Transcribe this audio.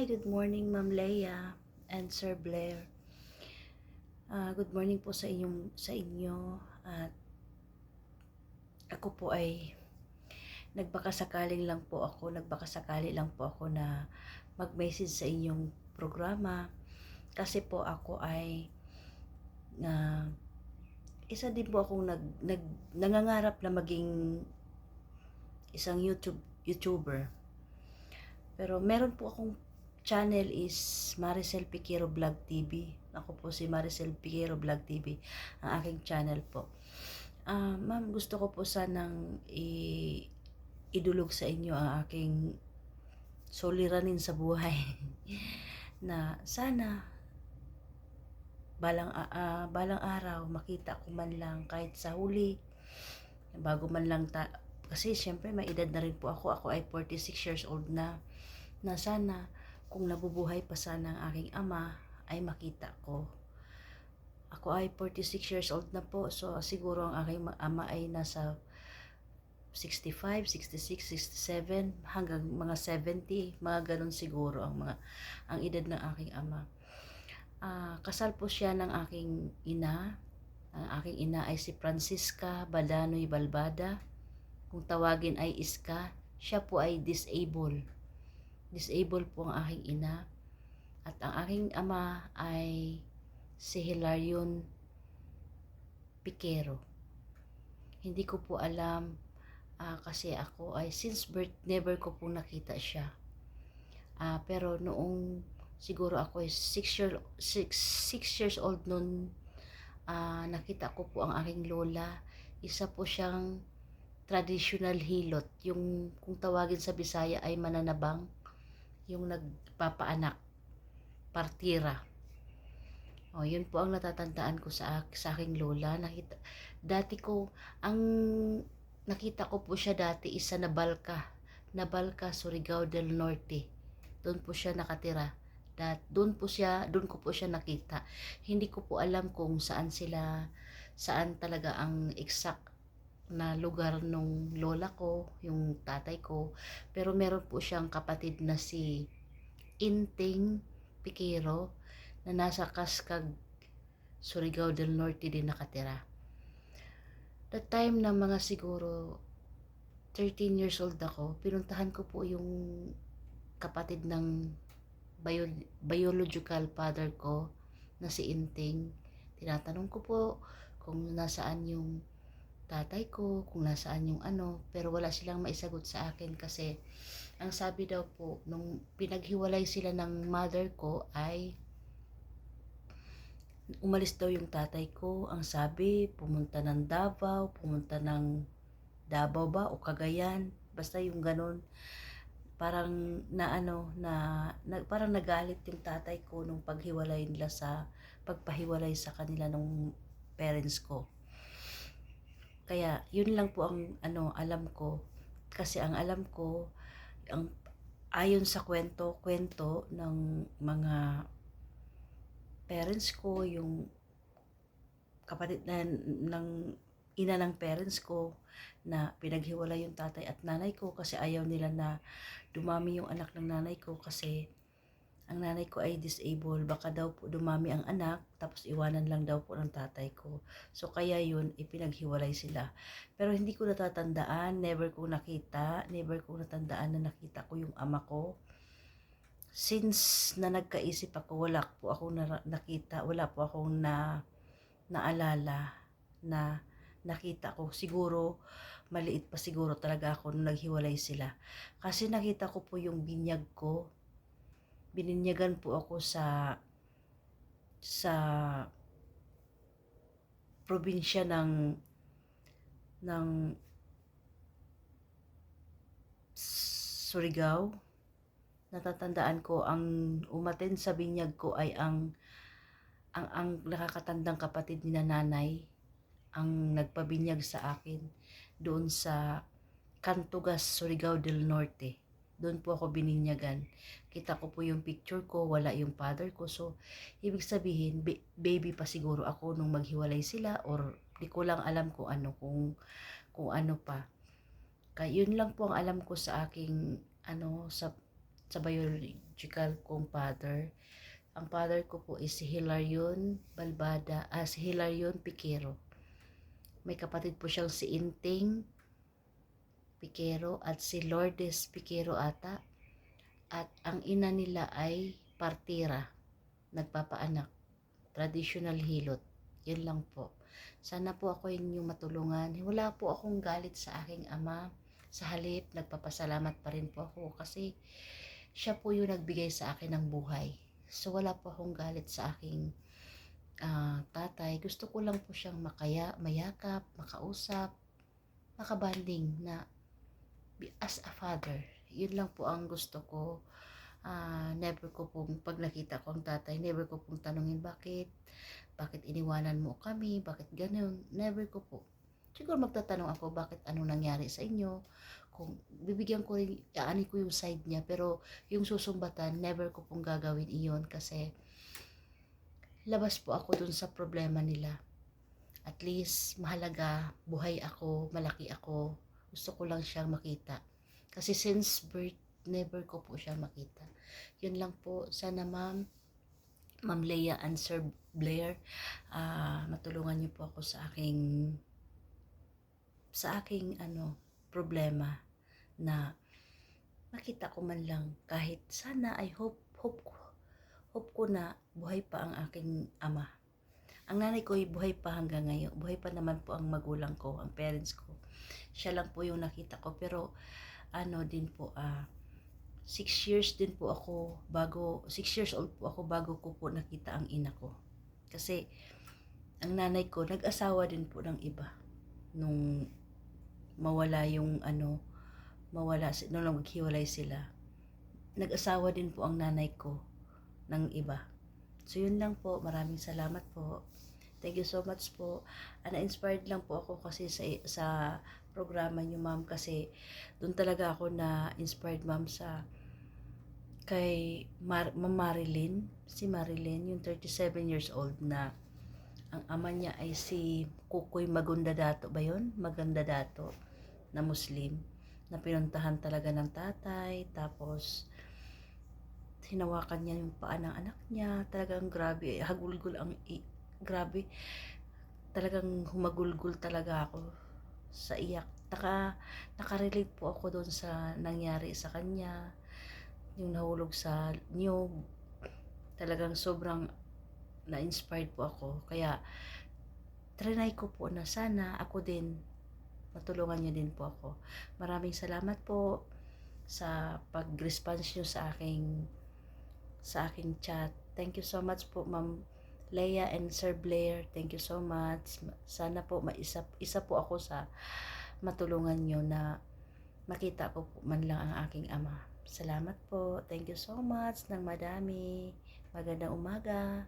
Hi, good morning Ma'am Leia and Sir Blair. Ah, good morning po sa inyong sa inyo at ako po ay nagbakasakaling lang po ako, nagbakasakali lang po ako na mag-message sa inyong programa kasi po ako ay na isa din po akong nag, nag nangangarap na maging isang YouTube YouTuber. Pero meron po akong channel is Maricel Piquero Vlog TV. Ako po si Maricel Piquero Vlog TV, ang aking channel po. Ah, ma'am, gusto ko po sanang i idulog sa inyo ang aking suliranin sa buhay na sana balang ah, balang araw makita ko man lang kahit sa huli bago man lang ta- kasi syempre may edad na rin po ako ako ay 46 years old na na sana kung nabubuhay pa sana ang aking ama ay makita ko. Ako ay 46 years old na po so siguro ang aking ma- ama ay nasa 65, 66, 67 hanggang mga 70 mga ganun siguro ang mga ang edad ng aking ama. Ah, kasal po siya ng aking ina. Ang aking ina ay si Francisca Badanoy Balbada. Kung tawagin ay Iska siya po ay disabled disabled po ang aking ina. At ang aking ama ay si Hilarion Piquero. Hindi ko po alam ah, kasi ako ay since birth never ko po nakita siya. Ah, pero noong siguro ako ay 6 year, six, six years old noon ah, nakita ko po ang aking lola. Isa po siyang traditional hilot. Yung kung tawagin sa Bisaya ay mananabang yung nagpapaanak partira Oh, yun po ang natatandaan ko sa, sa aking lola. Nakita, dati ko, ang nakita ko po siya dati isa na Balka. Nabalka, Surigao del Norte. Doon po siya nakatira. Dat, doon po siya, doon ko po siya nakita. Hindi ko po alam kung saan sila, saan talaga ang exact na lugar nung lola ko, yung tatay ko. Pero meron po siyang kapatid na si Inting Piquero na nasa Kaskag, Surigao del Norte din nakatira. That time na mga siguro 13 years old ako, pinuntahan ko po yung kapatid ng bio- biological father ko na si Inting. Tinatanong ko po kung nasaan yung tatay ko, kung nasaan yung ano, pero wala silang maisagot sa akin kasi ang sabi daw po, nung pinaghiwalay sila ng mother ko ay umalis daw yung tatay ko. Ang sabi, pumunta ng Davao, pumunta ng Davao ba o Cagayan. Basta yung ganun. Parang na ano, na, na parang nagalit yung tatay ko nung paghiwalay nila sa, pagpahiwalay sa kanila nung parents ko. Kaya, yun lang po ang ano, alam ko. Kasi ang alam ko, ang ayon sa kwento, kwento ng mga parents ko, yung kapatid na ng ina ng parents ko na pinaghiwalay yung tatay at nanay ko kasi ayaw nila na dumami yung anak ng nanay ko kasi ang nanay ko ay disabled. Baka daw po dumami ang anak tapos iwanan lang daw po ng tatay ko. So kaya yun, ipinaghiwalay sila. Pero hindi ko natatandaan, never ko nakita, never ko natandaan na nakita ko yung ama ko since na nagkaisip ako, wala po akong nara- nakita, wala po akong na naalala na nakita ko. Siguro, maliit pa siguro talaga ako nung naghiwalay sila. Kasi nakita ko po yung binyag ko. Bininyagan po ako sa sa probinsya ng ng Surigao natatandaan ko ang umaten sa binyag ko ay ang ang ang nakakatandang kapatid ni nanay ang nagpabinyag sa akin doon sa Cantugas, Surigao del Norte. Doon po ako bininyagan. Kita ko po yung picture ko, wala yung father ko. So, ibig sabihin, ba- baby pa siguro ako nung maghiwalay sila or di ko lang alam kung ano, kung, kung ano pa. Kaya yun lang po ang alam ko sa aking, ano, sa sa biological kong father. Ang father ko po is si Hilarion Balbada, ah, si Hilarion Piquero. May kapatid po siyang si Inting Piquero at si Lourdes Piquero ata. At ang ina nila ay partira, nagpapaanak, traditional hilot. Yun lang po. Sana po ako inyong matulungan. Wala po akong galit sa aking ama. Sa halip, nagpapasalamat pa rin po ako kasi siya po yung nagbigay sa akin ng buhay. So wala po akong galit sa aking ah, tatay. Gusto ko lang po siyang makaya, mayakap, makausap, makabanding na as a father. Yun lang po ang gusto ko. Ah, never ko pong, pag nakita ko ang tatay, never ko pong tanungin bakit, bakit iniwanan mo kami, bakit ganun, never ko po. Siguro magtatanong ako bakit anong nangyari sa inyo, kung bibigyan ko rin, aanin ko yung side niya, pero yung susumbatan, never ko pong gagawin iyon kasi labas po ako dun sa problema nila. At least, mahalaga, buhay ako, malaki ako, gusto ko lang siyang makita. Kasi since birth, never ko po siya makita. Yun lang po. Sana ma'am, Ma'am Leia and Sir Blair, ah, matulungan niyo po ako sa aking sa aking ano problema na makita ko man lang kahit sana I hope hope ko hope ko na buhay pa ang aking ama. Ang nanay ko ay buhay pa hanggang ngayon. Buhay pa naman po ang magulang ko, ang parents ko. Siya lang po yung nakita ko pero ano din po ah six years din po ako bago, six years old po ako bago ko po nakita ang ina ko. Kasi, ang nanay ko, nag-asawa din po ng iba. Nung mawala yung ano, mawala, nung maghiwalay sila. Nag-asawa din po ang nanay ko ng iba. So, yun lang po. Maraming salamat po. Thank you so much po. Ah, na-inspired lang po ako kasi sa, sa programa niyo, ma'am. Kasi doon talaga ako na-inspired, ma'am, sa kay Mar- Ma'am Marilyn, si Marilyn, yung 37 years old na ang ama niya ay si Kukoy Magunda Dato ba yun? Maganda Dato na Muslim na pinuntahan talaga ng tatay tapos hinawakan niya yung paa ng anak niya. Talagang grabe hagulgul ang i- grabe. Talagang humagulgul talaga ako sa iyak. Naka, nakarelate po ako doon sa nangyari sa kanya. Yung nahulog sa niyog. Talagang sobrang na-inspired po ako. Kaya trinay ko po na sana ako din matulungan niyo din po ako. Maraming salamat po sa pag-response niyo sa aking sa aking chat thank you so much po ma'am Leia and Sir Blair thank you so much sana po maisa isa po ako sa matulungan niyo na makita ko po man lang ang aking ama Salamat po. Thank you so much ng madami. Magandang umaga.